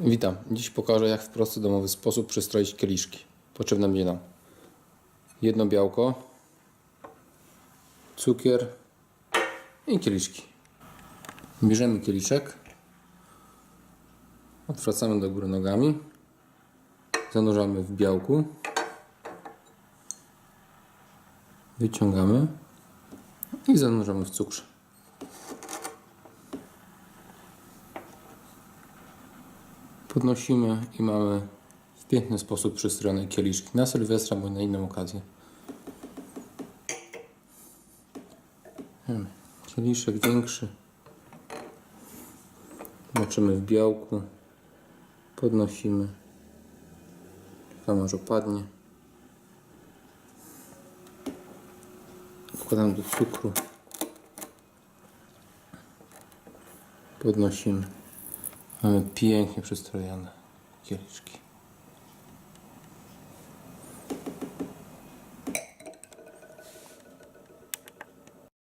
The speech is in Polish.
Witam. Dziś pokażę jak w prosty domowy sposób przystroić kieliszki. Potrzebne będzie nam jedno białko, cukier i kieliszki. Bierzemy kieliszek, odwracamy do góry nogami, zanurzamy w białku, wyciągamy i zanurzamy w cukrze. Podnosimy i mamy w piękny sposób przystrojone kieliszki na Sylwestra bądź na inną okazję. Mamy Kieliszek większy. Moczymy w białku. Podnosimy. Aż opadnie. Wkładamy do cukru. Podnosimy. Mamy pięknie przystrojone kieliszki.